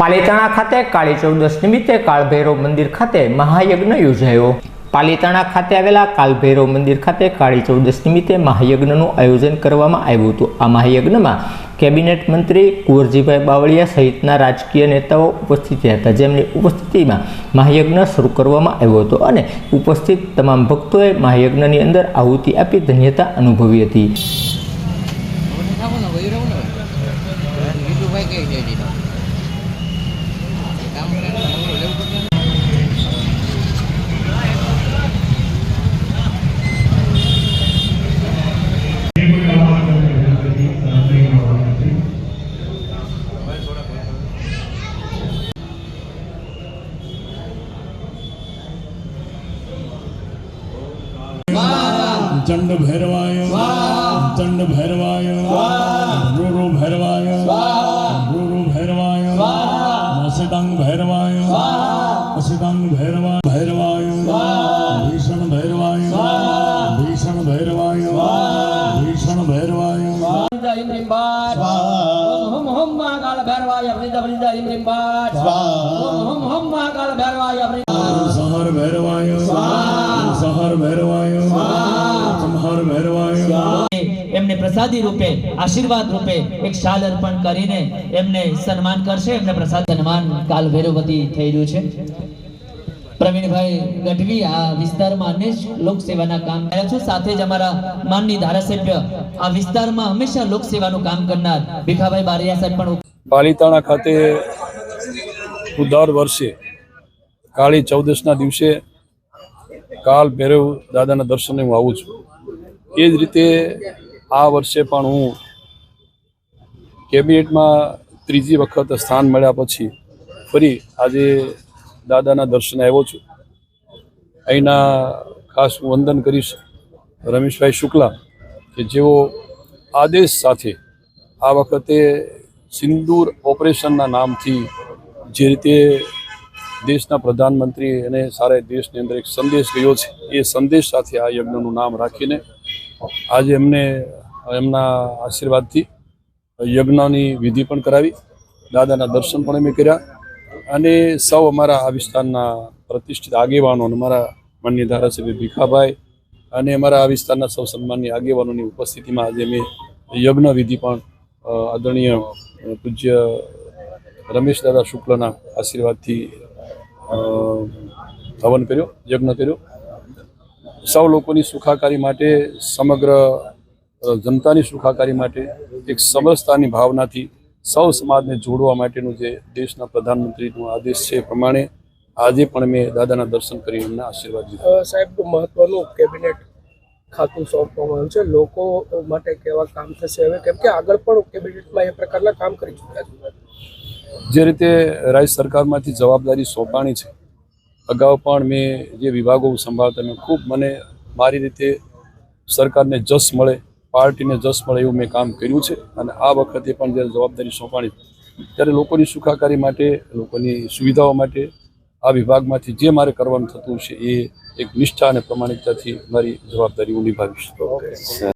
પાલીતાણા ખાતે કાળી ચૌદશ નિમિત્તે કાળભૈરવ મંદિર ખાતે મહાયજ્ઞ યોજાયો. પાલીતાણા ખાતે આવેલા કાલભૈરવ મંદિર ખાતે કાળી ચૌદશ નિમિત્તે મહાયજ્ઞનું આયોજન કરવામાં આવ્યું હતું. આ મહાયજ્ઞમાં કેબિનેટ મંત્રી કુંવરજીભાઈ બાવળિયા સહિતના રાજકીય નેતાઓ ઉપસ્થિત હતા. જેમની ઉપસ્થિતિમાં મહાયજ્ઞ શરૂ કરવામાં આવ્યો હતો અને ઉપસ્થિત તમામ ભક્તોએ મહાયજ્ઞની અંદર આહુતિ આપી ધન્યતા અનુભવી હતી. चंड भैरवाय चंड भैरवाय रूरो भैरवाय रूरो भैरवाय मसिदांग भैरवाय मसिदांग भैरवा भैरवाय भीषण भैरवाय भीषण भैरवाय भीषण भैरवाय महाकाल भैरवाय वृंदा वृंदा महाकाल भैरवाय सहर भैरवाय सहर भैरवाय પ્રસાદી રૂપે, આશીર્વાદ રૂપે એક શાલ અર્પણ કરીને એમને સન્માન કરશે. એમને પ્રસાદ સન્માન કાલ ભૈરવતી થઈ રહ્યું છે. પ્રવીણભાઈ ગઢવી આ વિસ્તારમાં અનેક લોક સેવાના કામ કર્યા છે. સાથે જ અમારા માનની ધારાસભ્ય આ વિસ્તારમાં હંમેશા લોક સેવાનું કામ કરનાર ભીખાભાઈ બારિયા સાહેબ પણ પાલીતાણા ખાતે હું દર વર્ષે કાળી ચૌદશના દિવસે કાલ ભૈરવ દાદાના દર્શને હું આવું છું. એ જ રીતે આ વર્ષે પણ હું કેબિનેટમાં ત્રીજી વખત સ્થાન મળ્યા પછી ફરી આજે દાદાના દર્શને આવ્યો છું. અહીંના ખાસ હું વંદન કરીશ રમેશભાઈ શુક્લા કે જેઓ આદેશ સાથે આ વખતે સિંદૂર ઓપરેશનના નામથી જે રીતે દેશના પ્રધાનમંત્રી અને સારા દેશની અંદર એક સંદેશ ગયો છે, એ સંદેશ સાથે આ યજ્ઞનું નામ રાખીને આજે એમને એમના આશીર્વાદથી યજ્ઞની વિધિ પણ કરાવી, દાદાના દર્શન પણ અમે કર્યા અને સૌ અમારા આ વિસ્તારના પ્રતિષ્ઠિત આગેવાનો અમારા માન્ય ધારાસભ્ય ભીખાભાઈ અને અમારા આ વિસ્તારના સૌ સન્માનની આગેવાનોની ઉપસ્થિતિમાં આજે અમે યજ્ઞ વિધિ પણ આદરણીય પૂજ્ય રમેશ દાદા શુક્લના આશીર્વાદથી હવન કર્યો, યજ્ઞ કર્યો. સૌ લોકોની સુખાકારી માટે સમગ્ર જનતાની સુખાકારી માટે એક સમરસતાની ભાવનાથી સૌ સમાજને જોડવા માટેનું જે દેશના પ્રધાનમંત્રીનો આદેશ છે એ પ્રમાણે આજે પણ મેં દાદાના દર્શન કરી એમને આશીર્વાદ લીધા. સાહેબ મહત્વનું કેબિનેટ ખાતું સોંપવામાં આવ્યું છે. લોકો માટે કેવા કામ થશે? હવે કેમ કે આગળ પણ કેબિનેટમાં એ પ્રકારના કામ કરી ચૂક્યા છે. જે રીતે રાજ્ય સરકારમાંથી જવાબદારી સોંપાણી છે અગાઉ પણ મેં જે વિભાગો સંભાળતા મેં ખૂબ મને મારી રીતે સરકારને જસ મળે, પાર્ટીને જસ મળે એવું મેં કામ કર્યું છે. અને આ વખતે પણ જ્યારે જવાબદારી સોંપાણી ત્યારે લોકોની સુખાકારી માટે, લોકોની સુવિધાઓ માટે આ વિભાગમાંથી જે મારે કરવાનું થતું છે એ એક નિષ્ઠા અને પ્રમાણિકતાથી મારી જવાબદારી હું નિભાવીશ.